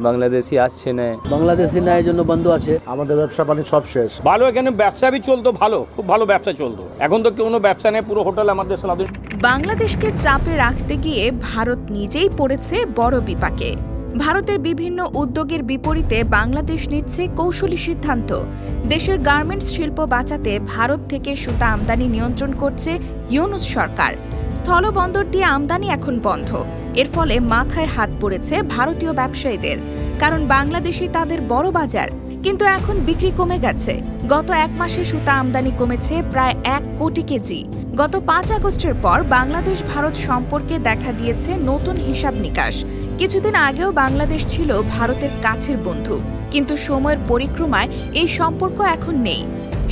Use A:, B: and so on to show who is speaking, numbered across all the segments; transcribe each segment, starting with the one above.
A: বাংলাদেশি আসছে না।
B: বাংলাদেশি ন্যায়ের জন্য বন্ধ আছে।
C: আমাদের ব্যবসা বাণিজ্য সব শেষ।
D: ভালো এখানে ব্যবসা বি চলতো ভালো খুব ভালো ব্যবসা চলতো। এখন তো কোনো ব্যবসা নেই পুরো হোটেল আমাদের সালাদুল
E: বাংলাদেশকে চাপে রাখতে গিয়ে ভারত নিজেই পড়েছে বড় বিপাকে। ভারতের বিভিন্ন উদ্যোগের বিপরীতে বাংলাদেশ নিচ্ছে কৌশলী সিদ্ধান্ত। দেশের গার্মেন্টস শিল্প বাঁচাতে ভারত থেকে সুতা আমদানি নিয়ন্ত্রণ করছে ইউনুস সরকার। স্থলবন্দর দিয়ে আমদানি এখন বন্ধ। এর ফলে মাথায় হাত পড়েছে ভারতীয় ব্যবসায়ীদের। কারণ বাংলাদেশই তাদের বড় বাজার, কিন্তু এখন বিক্রি কমে গেছে। গত এক মাসে সুতা আমদানি কমেছে প্রায় এক কোটি কেজি। গত পাঁচ আগস্টের পর বাংলাদেশ ভারত সম্পর্কে দেখা দিয়েছে নতুন হিসাব নিকাশ। কিছুদিন আগেও বাংলাদেশ ছিল ভারতের কাছের বন্ধু, কিন্তু সময়ের পরিক্রমায় এই সম্পর্ক এখন নেই।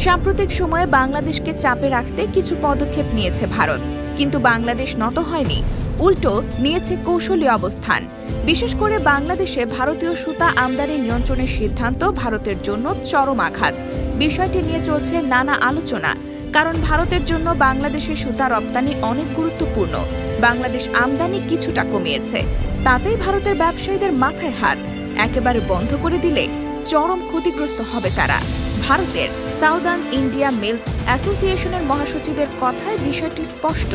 E: সাম্প্রতিক সময়ে বাংলাদেশকে চাপে রাখতে কিছু পদক্ষেপ নিয়েছে ভারত, কিন্তু বাংলাদেশ নত হয়নি। উল্টো নিয়েছে কৌশলী অবস্থান। বিশেষ করে বাংলাদেশে ভারতীয় সুতা আমদানি নিয়ন্ত্রণের সিদ্ধান্ত ভারতের জন্য চরম আঘাত। বিষয়টি নিয়ে চলছে নানা আলোচনা, কারণ ভারতের জন্য বাংলাদেশের সুতা রপ্তানি অনেক গুরুত্বপূর্ণ। বাংলাদেশ আমদানি কিছুটা কমিয়েছে, তাতেই ভারতের ব্যবসায়ীদের মাথায় হাত। একেবারে বন্ধ করে দিলে চরম ক্ষতিগ্রস্ত হবে তারা। ভারতের সাউদার্ন ইন্ডিয়া মিলস অ্যাসোসিয়েশনের মহাসচিবের কথায় বিষয়টি স্পষ্ট।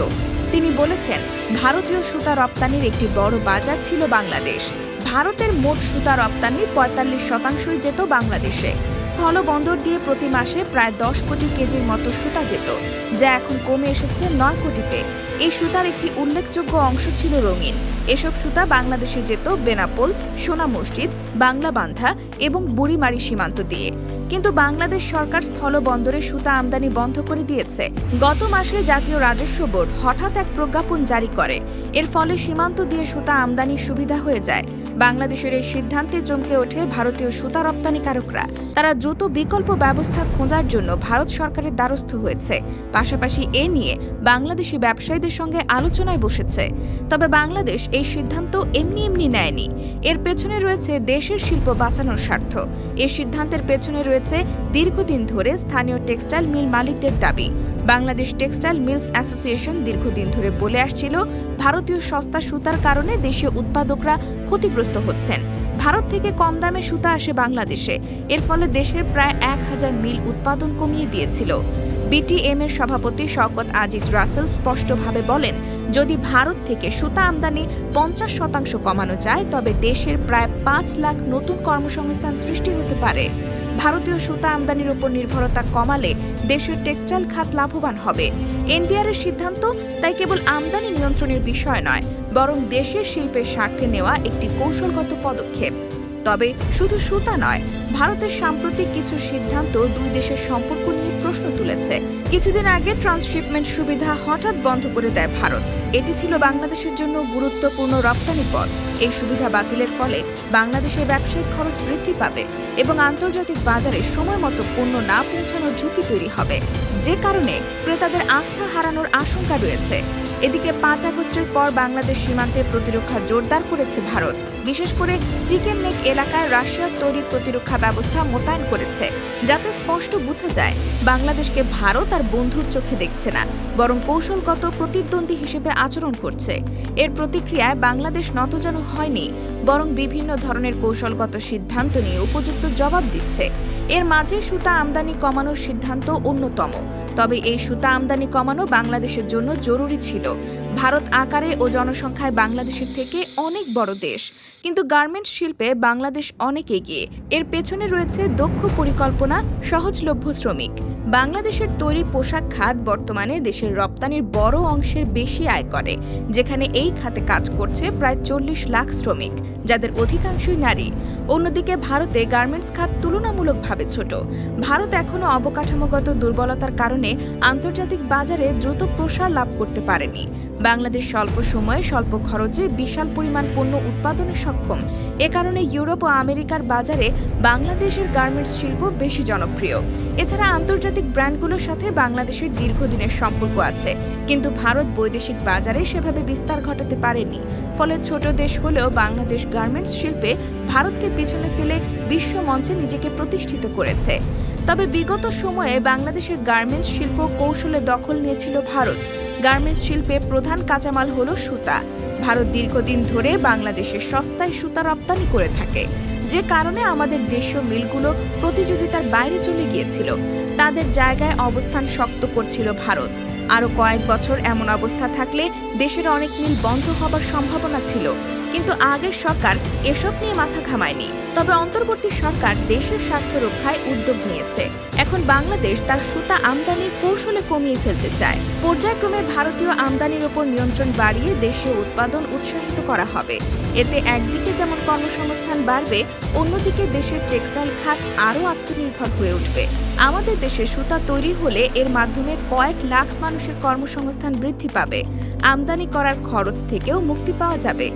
E: তিনি বলেছেন, ভারতীয় সুতা রপ্তানির একটি বড় বাজার ছিল বাংলাদেশ। ভারতের মোট সুতা রপ্তানির পঁয়তাল্লিশ শতাংশই যেত বাংলাদেশে। স্থলবন্দর দিয়ে প্রতি মাসে প্রায় দশ কোটি কেজির মতো সুতা যেত, যা এখন কমে এসেছে নয় কোটিতে। এই সুতার একটি উল্লেখযোগ্য অংশ ছিল রঙিন। এসব সুতা বাংলাদেশে যেত বেনাপোল, সোনা মসজিদ, বাংলা বান্ধা এবং বুড়িমারি সীমান্ত দিয়ে। কিন্তু বাংলাদেশ সরকার স্থলবন্দরে সুতা আমদানি বন্ধ করে দিয়েছে। গত মাসে জাতীয় রাজস্ব বোর্ড হঠাৎ এক প্রজ্ঞাপন জারি করে। এর ফলে সীমান্ত দিয়ে সুতা আমদানির সুবিধা হয়ে যায়। বাংলাদেশের এই সিদ্ধান্তে চমকে ওঠে ভারতীয় সুতা রপ্তানিকারকরা তারা দ্রুত বিকল্প ব্যবস্থা খোঁজার জন্য ভারত সরকারের দ্বারস্থ হয়েছে। পাশাপাশি এ নিয়ে বাংলাদেশি ব্যবসায়ীদের সঙ্গে আলোচনায় বসেছে। তবে বাংলাদেশ এই সিদ্ধান্ত এমনি এমনি নেয়নি। এর পেছনে রয়েছে দেশের শিল্প বাঁচানোর স্বার্থ। এই সিদ্ধান্তের পেছনে রয়েছে দীর্ঘদিন ধরে স্থানীয় টেক্সটাইল মিল মালিকদের দাবি। বাংলাদেশ টেক্সটাইল মিলস অ্যাসোসিয়েশন দীর্ঘদিন ধরে বলে আসছিল, ভারতীয় সস্তা সুতার কারণে দেশীয় উৎপাদকরা ক্ষতিগ্রস্ত হচ্ছেন। ভারত থেকে কম দামে সুতা আসে বাংলাদেশে। এর ফলে দেশের প্রায় এক হাজার মিল উৎপাদন কমিয়ে দিয়েছিল। বিটিএম এর সভাপতি শওকত আজিজ রাসেল স্পষ্টভাবে বলেন, যদি ভারত থেকে সুতা আমদানি পঞ্চাশ শতাংশ কমানো যায়, তবে দেশের প্রায় পাঁচ লাখ নতুন কর্মসংস্থান সৃষ্টি হতে পারে। ভারতীয় সুতা আমদানির উপর নির্ভরতা কমালে দেশের টেক্সটাইল খাত লাভবান হবে। এনবিআর এর সিদ্ধান্ত তাই কেবল আমদানি নিয়ন্ত্রণের বিষয় নয়, বরং দেশের শিল্পের স্বার্থে নেওয়া একটি কৌশলগত পদক্ষেপ। তবে শুধু সুতা নয়, ভারতের সাম্প্রতিক কিছু সিদ্ধান্ত দুই দেশের সম্পর্ক নিয়ে প্রশ্ন তুলেছে। কিছুদিন আগে ট্রান্সশিপমেন্ট সুবিধা হঠাৎ বন্ধ করে দেয় ভারত। এটি ছিল বাংলাদেশের জন্য গুরুত্বপূর্ণ রপ্তানি পথ। এই সুবিধা বাতিলের ফলে বাংলাদেশের ব্যবসায়িক খরচ বৃদ্ধি পাবে এবং আন্তর্জাতিক বাজারে সময় মতো পণ্য না পৌঁছানোর ঝুঁকি তৈরি হবে। যে কারণে ক্রেতাদের আস্থা হারানোর আশঙ্কা রয়েছে। এদিকে পাঁচ আগস্টের পর বাংলাদেশ সীমান্তে প্রতিরক্ষা জোরদার করেছে ভারত। বিশেষ করে চিকেন নেক এলাকায় রাশিয়ার তৈরি প্রতিরক্ষা ব্যবস্থা মোতায়েন করেছে, যাতে স্পষ্ট বোঝা যায় বাংলাদেশকে ভারত আর বন্ধুর চোখে দেখছে না, বরং কৌশলগত প্রতিদ্বন্দ্বী হিসেবে আচরণ করছে। এর প্রতিক্রিয়ায় বাংলাদেশ নতজানু হয়নি, বরং বিভিন্ন ধরনের কৌশলগত সিদ্ধান্ত নিয়ে উপযুক্ত জবাব দিচ্ছে। এর মাঝে সুতা আমদানি কমানোর সিদ্ধান্ত অন্যতম, তবে এই সুতা আমদানি কমানো বাংলাদেশের জন্য জরুরি ছিল। ভারত আকারে ও জনসংখ্যায় বাংলাদেশের থেকে অনেক বড় দেশ কিন্তু গার্মেন্টস শিল্পে বাংলাদেশ অনেক এগিয়ে। এর পেছনে রয়েছে দক্ষ পরিকল্পনা, সহজলভ্য শ্রমিক। বাংলাদেশের তৈরি পোশাক খাত বর্তমানে দেশের রপ্তানির বড় অংশের বেশি আয় করে, যেখানে এই খাতে কাজ করছে প্রায় চল্লিশ লাখ শ্রমিক, যাদের অধিকাংশই নারী। অন্যদিকে ভারতে গার্মেন্টস খাত তুলনামূলকভাবে ছোট। ভারত এখনও অবকাঠামোগত দুর্বলতার কারণে আন্তর্জাতিক বাজারে দ্রুত প্রসার লাভ করতে পারেনি। বাংলাদেশ স্বল্প সময়ে স্বল্প খরচে বিশাল পরিমাণ পণ্য উৎপাদনে সক্ষম এ কারণে ইউরোপ ও আমেরিকার বাজারে বাংলাদেশের গার্মেন্টস শিল্প বেশি জনপ্রিয়। এছাড়া আন্তর্জাতিক ব্র্যান্ডগুলোর সাথে বাংলাদেশের দীর্ঘদিনের সম্পর্ক আছে। কিন্তু ভারত বৈদেশিক বাজারে সেভাবে বিস্তার ঘটাতে পারেনি। ফলে ছোট দেশ হলেও বাংলাদেশ গার্মেন্টস শিল্পে ভারতকে পিছনে ফেলে বিশ্ব মঞ্চে নিজেকে প্রতিষ্ঠিত করেছে। তবে বিগত সময়ে বাংলাদেশের গার্মেন্টস শিল্প কৌশলে দখল নিয়েছিল ভারত। গার্মেন্টস শিল্পে প্রধান কাঁচামাল হল সুতা। ভারত দীর্ঘদিন ধরে বাংলাদেশে সস্তায় সুতা রপ্তানি করে থাকে। যে কারণে আমাদের দেশীয় মিলগুলো প্রতিযোগিতার বাইরে চলে গিয়েছিল। তাদের জায়গায় অবস্থান শক্ত করছিল ভারত। আরও কয়েক বছর এমন অবস্থা থাকলে দেশের অনেক মিল বন্ধ হবার সম্ভাবনা ছিল। কিন্তু আগের সরকার এসব নিয়ে মাথা ঘামায়নি। তবে অন্তর্বর্তী সরকার দেশের স্বার্থ রক্ষায় উদ্যোগ নিয়েছে। এখন বাংলাদেশ তার সুতা আমদানি কৌশলে কমিয়ে ফেলতে চায়। পর্যায়ক্রমে ভারতীয় আমদানির ওপর নিয়ন্ত্রণ বাড়িয়ে দেশীয় উৎপাদন উৎসাহিত করা হবে। এতে একদিকে যেমন কর্মসংস্থান বাড়বে, অন্যদিকে দেশের টেক্সটাইল খাত আরও আত্মনির্ভর হয়ে উঠবে। আমাদের দেশে সুতা তৈরি হলে এর মাধ্যমে কয়েক লাখ মানুষের কর্মসংস্থান বৃদ্ধি পাবে। আমদানি করার খরচ থেকেও মুক্তি পাওয়া যাবে।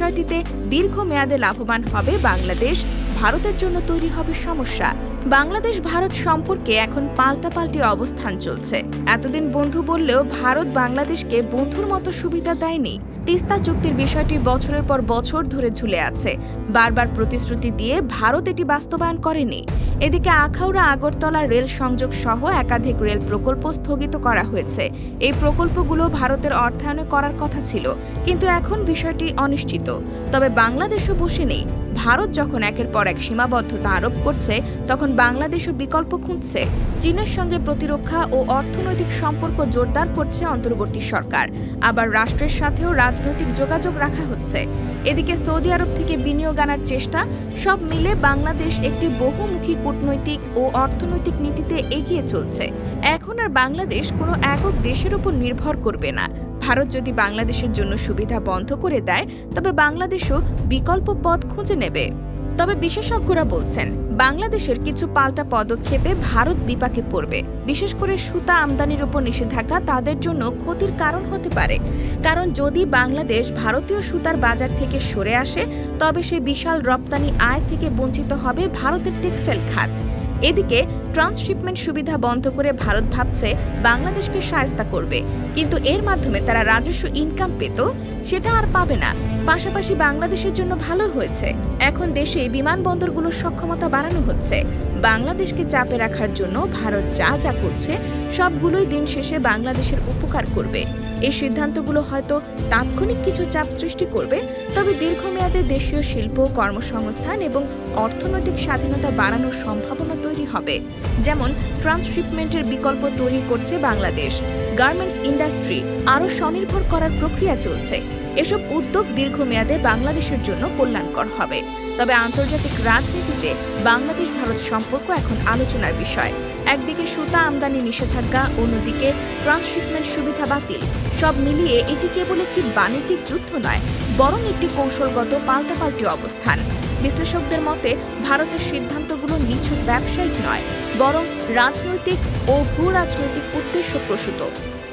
E: বিষয়টিতে দীর্ঘমেয়াদে লাভবান হবে বাংলাদেশ। ভারতের জন্য তৈরি হবে সমস্যা। বাংলাদেশ ভারত সম্পর্কে এখন পাল্টাপাল্টি অবস্থান চলছে। এতদিন বন্ধু বললেও ভারত বাংলাদেশকে বন্ধুর মতো সুবিধা দেয়নি। তিস্তা চুক্তির বিষয়টি বছরের পর বছর ধরে ঝুলে আছে। বারবার প্রতিশ্রুতি দিয়ে ভারত এটি বাস্তবায়ন করেনি। এদিকে আখাউড়া, আগরতলা রেল সংযোগ সহ একাধিক রেল প্রকল্প স্থগিত করা হয়েছে। এই প্রকল্পগুলো ভারতের অর্থায়নে করার কথা ছিল, কিন্তু এখন বিষয়টি অনিশ্চিত। তবে বাংলাদেশও বসে নেই ভারত যখন একের পর এক সীমাবদ্ধতা আরোপ করছে, তখন বাংলাদেশও বিকল্প খুঁজছে। চীনের সঙ্গে প্রতিরক্ষা ও অর্থনৈতিক সম্পর্ক জোরদার করছে অন্তর্বর্তী সরকার। আবার রাষ্ট্রের সাথেও রাজনৈতিক যোগাযোগ রাখা হচ্ছে। এদিকে সৌদি আরব থেকে বিনিয়োগ আনার চেষ্টা, সব মিলে বাংলাদেশ একটি বহুমুখী কূটনৈতিক ও অর্থনৈতিক নীতিতে এগিয়ে চলছে। এখন আর বাংলাদেশ কোনো একক দেশের উপর নির্ভর করবে না। ভারত যদি বাংলাদেশের জন্য সুবিধা বন্ধ করে দেয়, তবে বাংলাদেশও বিকল্প পথ খুঁজে নেবে। তবে বিশেষজ্ঞরা বলছেন বাংলাদেশের কিছু পাল্টা পদক্ষেপে ভারত বিপাকে পড়বে। বিশেষ করে সুতা আমদানির উপর নিষেধাজ্ঞা তাদের জন্য ক্ষতির কারণ হতে পারে। কারণ যদি বাংলাদেশ ভারতীয় সুতার বাজার থেকে সরে আসে, তবে সে বিশাল রপ্তানি আয় থেকে বঞ্চিত হবে ভারতের টেক্সটাইল খাত। এদিকে ট্রান্সশিপমেন্ট সুবিধা বন্ধ করে ভারত ভাবছে বাংলাদেশকে সায়স্তা করবে। কিন্তু এর মাধ্যমে তারা রাজস্ব ইনকাম পেত, সেটা আর পাবে না। পাশাপাশি বাংলাদেশের জন্য ভালো হয়েছে। এখন দেশে বিমানবন্দরগুলোর সক্ষমতা বাড়ানো হচ্ছে। বাংলাদেশকে চাপে রাখার জন্য ভারত যা যা করছে, সবগুলোই দিন শেষে বাংলাদেশের উপকার করবে। এই সিদ্ধান্তগুলো হয়তো তাৎক্ষণিক কিছু চাপ সৃষ্টি করবে, তবে দীর্ঘমেয়াদে দেশীয় শিল্প, কর্মসংস্থান এবং অর্থনৈতিক স্বাধীনতা বাড়ানোর সম্ভাবনা তৈরি হবে। যেমন, ট্রান্সশিপমেন্টের বিকল্প তৈরি করছে বাংলাদেশ। গার্মেন্টস ইন্ডাস্ট্রি আরও স্বনির্ভর করার প্রক্রিয়া চলছে। এসব উদ্যোগ দীর্ঘমেয়াদে বাংলাদেশের জন্য কল্যাণকর হবে। তবে আন্তর্জাতিক রাজনীতিতে বাংলাদেশ ভারত সম্পর্ক এখন আলোচনার বিষয়। একদিকে সুতা আমদানি নিষেধাজ্ঞা, অন্যদিকে ট্রান্সশিপমেন্ট সুবিধা বাতিল। সব মিলিয়ে এটি কেবল একটি বাণিজ্যিক যুদ্ধ নয়, বরং একটি কৌশলগত পাল্টাপাল্টি অবস্থান। বিশ্লেষকদের মতে, ভারতের সিদ্ধান্তগুলো নিছক ব্যবসায়িক নয়, বরং রাজনৈতিক ও ভূ রাজনৈতিক উদ্দেশ্য প্রসূত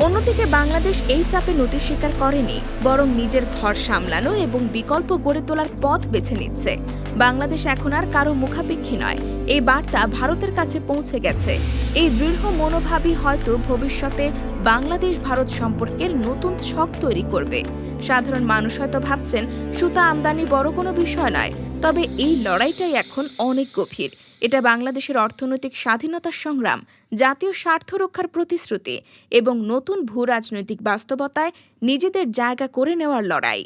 E: অন্যদিকে বাংলাদেশ এই চাপে নতি স্বীকার করেনি, বরং নিজের ঘর সামলানো এবং বিকল্প গড়ে তোলার পথ বেছে নিচ্ছে। বাংলাদেশ এখন আর কারও মুখাপেক্ষী নয়। এই বার্তা ভারতের কাছে পৌঁছে গেছে। এই দৃঢ় মনোভাবই হয়তো ভবিষ্যতে বাংলাদেশ ভারত সম্পর্কের নতুন ছক তৈরি করবে। সাধারণ মানুষ হয়তো ভাবছেন, সুতা আমদানি বড় কোনো বিষয় নয়, তবে এই লড়াইটাই এখন অনেক গভীর। এটা বাংলাদেশের অর্থনৈতিক স্বাধীনতার সংগ্রাম, জাতীয় স্বার্থ রক্ষার প্রতিশ্রুতি এবং নতুন ভূ রাজনৈতিক বাস্তবতায় নিজেদের জায়গা করে নেওয়ার লড়াই।